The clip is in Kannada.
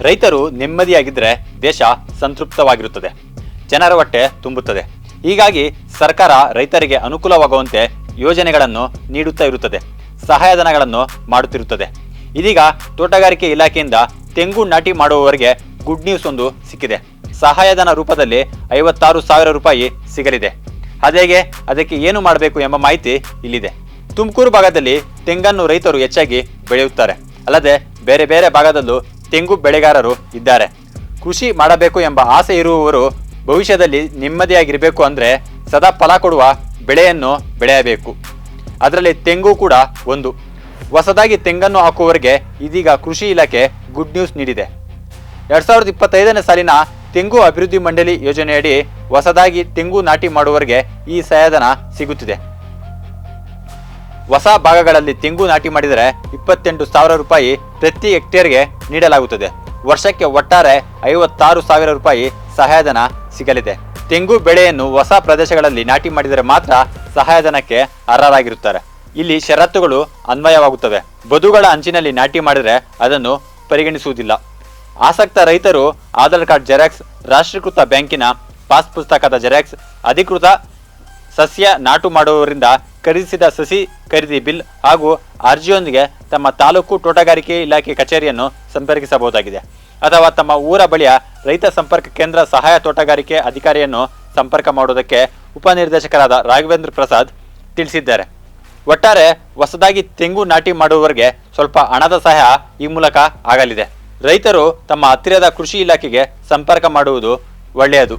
ರೈತರು ನೆಮ್ಮದಿಯಾಗಿದ್ದರೆ ದೇಶ ಸಂತೃಪ್ತವಾಗಿರುತ್ತದೆ. ಜನರ ಹೊಟ್ಟೆ ತುಂಬುತ್ತದೆ. ಹೀಗಾಗಿ ಸರ್ಕಾರ ರೈತರಿಗೆ ಅನುಕೂಲವಾಗುವಂತೆ ಯೋಜನೆಗಳನ್ನು ನೀಡುತ್ತಾ ಇರುತ್ತದೆ. ಸಹಾಯಧನಗಳನ್ನು ಮಾಡುತ್ತಿರುತ್ತದೆ. ಇದೀಗ ತೋಟಗಾರಿಕೆ ಇಲಾಖೆಯಿಂದ ತೆಂಗು ನಾಟಿ ಮಾಡುವವರಿಗೆ ಗುಡ್ ನ್ಯೂಸ್ ಒಂದು ಸಿಕ್ಕಿದೆ. ಸಹಾಯಧನ ರೂಪದಲ್ಲಿ ಐವತ್ತಾರು ಸಾವಿರ ರೂಪಾಯಿ ಸಿಗಲಿದೆ. ಅದೇಗೆ ಅದಕ್ಕೆ ಏನು ಮಾಡಬೇಕು ಎಂಬ ಮಾಹಿತಿ ಇಲ್ಲಿದೆ. ತುಮಕೂರು ಭಾಗದಲ್ಲಿ ತೆಂಗನ್ನು ರೈತರು ಹೆಚ್ಚಾಗಿ ಬೆಳೆಯುತ್ತಾರೆ. ಅಲ್ಲದೆ ಬೇರೆ ಬೇರೆ ಭಾಗದಲ್ಲೂ ತೆಂಗು ಬೆಳೆಗಾರರು ಇದ್ದಾರೆ. ಕೃಷಿ ಮಾಡಬೇಕು ಎಂಬ ಆಸೆ ಇರುವವರು ಭವಿಷ್ಯದಲ್ಲಿ ನೆಮ್ಮದಿಯಾಗಿರಬೇಕು ಅಂದರೆ ಸದಾ ಫಲ ಕೊಡುವ ಬೆಳೆಯನ್ನು ಬೆಳೆಯಬೇಕು. ಅದರಲ್ಲಿ ತೆಂಗು ಕೂಡ ಒಂದು. ಹೊಸದಾಗಿ ತೆಂಗನ್ನು ಹಾಕುವವರಿಗೆ ಇದೀಗ ಕೃಷಿ ಇಲಾಖೆ ಗುಡ್ ನ್ಯೂಸ್ ನೀಡಿದೆ. ಎರಡ್ ಸಾವಿರದ ಇಪ್ಪತ್ತೈದನೇ ಸಾಲಿನ ತೆಂಗು ಅಭಿವೃದ್ಧಿ ಮಂಡಳಿ ಯೋಜನೆಯಡಿ ಹೊಸದಾಗಿ ತೆಂಗು ನಾಟಿ ಮಾಡುವವರಿಗೆ ಈ ಸಹಾಯಧನ ಸಿಗುತ್ತಿದೆ. ಹೊಸ ಭಾಗಗಳಲ್ಲಿ ತೆಂಗು ನಾಟಿ ಮಾಡಿದರೆ ಇಪ್ಪತ್ತೆಂಟು ಸಾವಿರ ರೂಪಾಯಿ ಪ್ರತಿ ಹೆಕ್ಟೇರ್ಗೆ ನೀಡಲಾಗುತ್ತದೆ. ವರ್ಷಕ್ಕೆ ಒಟ್ಟಾರೆ ಐವತ್ತಾರು ಸಾವಿರ ರೂಪಾಯಿ ಸಹಾಯಧನ ಸಿಗಲಿದೆ. ತೆಂಗು ಬೆಳೆಯನ್ನು ಹೊಸ ಪ್ರದೇಶಗಳಲ್ಲಿ ನಾಟಿ ಮಾಡಿದರೆ ಮಾತ್ರ ಸಹಾಯಧನಕ್ಕೆ ಅರ್ಹರಾಗಿರುತ್ತಾರೆ. ಇಲ್ಲಿ ಷರತ್ತುಗಳು ಅನ್ವಯವಾಗುತ್ತವೆ. ಬದುಗಳ ಅಂಚಿನಲ್ಲಿ ನಾಟಿ ಮಾಡಿದರೆ ಅದನ್ನು ಪರಿಗಣಿಸುವುದಿಲ್ಲ. ಆಸಕ್ತ ರೈತರು ಆಧಾರ್ ಕಾರ್ಡ್ ಜೆರಾಕ್ಸ್, ರಾಷ್ಟ್ರೀಕೃತ ಬ್ಯಾಂಕಿನ ಪಾಸ್ ಪುಸ್ತಕದ ಜೆರಾಕ್ಸ್, ಅಧಿಕೃತ ಸಸ್ಯ ನಾಟು ಮಾಡುವವರಿಂದ ಖರೀದಿಸಿದ ಸಸಿ ಖರೀದಿ ಬಿಲ್ ಹಾಗೂ ಅರ್ಜಿಯೊಂದಿಗೆ ತಮ್ಮ ತಾಲೂಕು ತೋಟಗಾರಿಕೆ ಇಲಾಖೆ ಕಚೇರಿಯನ್ನು ಸಂಪರ್ಕಿಸಬಹುದಾಗಿದೆ. ಅಥವಾ ತಮ್ಮ ಊರ ಬಳಿಯ ರೈತ ಸಂಪರ್ಕ ಕೇಂದ್ರ ಸಹಾಯ ತೋಟಗಾರಿಕೆ ಅಧಿಕಾರಿಯನ್ನು ಸಂಪರ್ಕ ಮಾಡುವುದಕ್ಕೆ ಉಪನಿರ್ದೇಶಕರಾದ ರಾಘವೇಂದ್ರ ಪ್ರಸಾದ್ ತಿಳಿಸಿದ್ದಾರೆ. ಒಟ್ಟಾರೆ ಹೊಸದಾಗಿ ತೆಂಗು ನಾಟಿ ಮಾಡುವವರಿಗೆ ಸ್ವಲ್ಪ ಹಣದ ಸಹಾಯ ಈ ಮೂಲಕ ಆಗಲಿದೆ. ರೈತರು ತಮ್ಮ ಹತ್ತಿರದ ಕೃಷಿ ಇಲಾಖೆಗೆ ಸಂಪರ್ಕ ಮಾಡುವುದು ಒಳ್ಳೆಯದು.